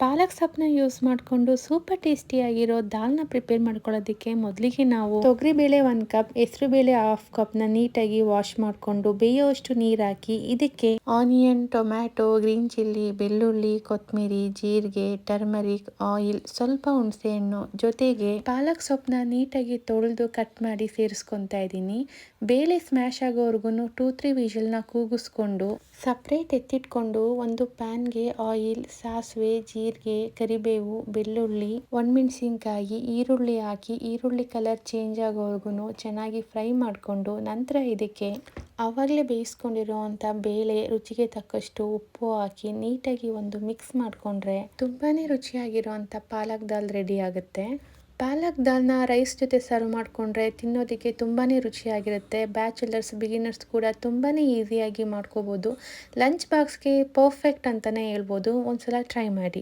ಪಾಲಕ್ ಸೊಪ್ಪನ್ನ ಯೂಸ್ ಮಾಡಿಕೊಂಡು super ಟೇಸ್ಟಿಯಾಗಿರೋ ದಾಲ್ನ prepare ಮಾಡ್ಕೊಳ್ಳೋದಕ್ಕೆ ಮೊದಲಿಗೆ ನಾವು ತೊಗರಿಬೇಳೆ ಒನ್ ಕಪ್ ಹೆಸರುಬೇಳೆ ಹಾಫ್ ಕಪ್ನ ನೀಟಾಗಿ ವಾಶ್ ಮಾಡಿಕೊಂಡು ಬೇಯೋಷ್ಟು ನೀರು ಹಾಕಿ ಇದಕ್ಕೆ ಆನಿಯನ್ ಟೊಮ್ಯಾಟೊ ಗ್ರೀನ್ ಚಿಲ್ಲಿ ಬೆಳ್ಳುಳ್ಳಿ ಕೊತ್ತಂಬರಿ ಜೀರಿಗೆ ಟರ್ಮರಿಕ್ ಆಯಿಲ್ ಸ್ವಲ್ಪ ಹುಣಸೆ ಹಣ್ಣು ಜೊತೆಗೆ ಪಾಲಕ್ ಸೊಪ್ಪನ್ನ ನೀಟಾಗಿ ತೊಳೆದು ಕಟ್ ಮಾಡಿ ಸೇರಿಸ್ಕೊತಾ ಇದ್ದೀನಿ. ಬೇಳೆ ಸ್ಮ್ಯಾಶ್ ಆಗೋವರೆಗೂ ಟೂ ತ್ರೀ ವಿಷಲ್ನ ಕೂಗಿಸ್ಕೊಂಡು ಸಪ್ರೇಟ್ ಎತ್ತಿಟ್ಕೊಂಡು ಒಂದು ಪ್ಯಾನ್ಗೆ ಆಯಿಲ್ ಸಾಸಿವೆ ಜೀರಿಗೆ ಕರಿಬೇವು, ಬೆಳ್ಳುಳ್ಳಿ, ಒಣಮೆಣಸಿನ್ಕಾಯಿ, ಈರುಳ್ಳಿ ಹಾಕಿ ಈರುಳ್ಳಿ ಕಲರ್ ಚೇಂಜ್ ಆಗೋವರೆಗೂ ಚೆನ್ನಾಗಿ ಫ್ರೈ ಮಾಡಿಕೊಂಡು ನಂತರ ಇದಕ್ಕೆ ಆವಾಗಲೇ ಬೇಯಿಸ್ಕೊಂಡಿರೋವಂಥ ಬೇಳೆ ರುಚಿಗೆ ತಕ್ಕಷ್ಟು ಉಪ್ಪು ಹಾಕಿ ನೀಟಾಗಿ ಒಂದು ಮಿಕ್ಸ್ ಮಾಡಿಕೊಂಡ್ರೆ ತುಂಬಾ ರುಚಿಯಾಗಿರೋವಂಥ ಪಾಲಕ್ ದಾಲ್ ರೆಡಿ ಆಗುತ್ತೆ. ಪಾಲಕ್ ದಾಲ್ನ ರೈಸ್ ಜೊತೆ ಸರ್ವ್ ಮಾಡಿಕೊಂಡ್ರೆ ತಿನ್ನೋದಕ್ಕೆ ತುಂಬಾ ರುಚಿಯಾಗಿರುತ್ತೆ. ಬ್ಯಾಚುಲರ್ಸ್ ಬಿಗಿನರ್ಸ್ ಕೂಡ ತುಂಬಾ ಈಸಿಯಾಗಿ ಮಾಡ್ಕೋಬೋದು. ಲಂಚ್ ಬಾಕ್ಸ್ಗೆ ಪರ್ಫೆಕ್ಟ್ ಅಂತಲೇ ಹೇಳ್ಬೋದು. ಒಂದ್ಸಲ ಟ್ರೈ ಮಾಡಿ.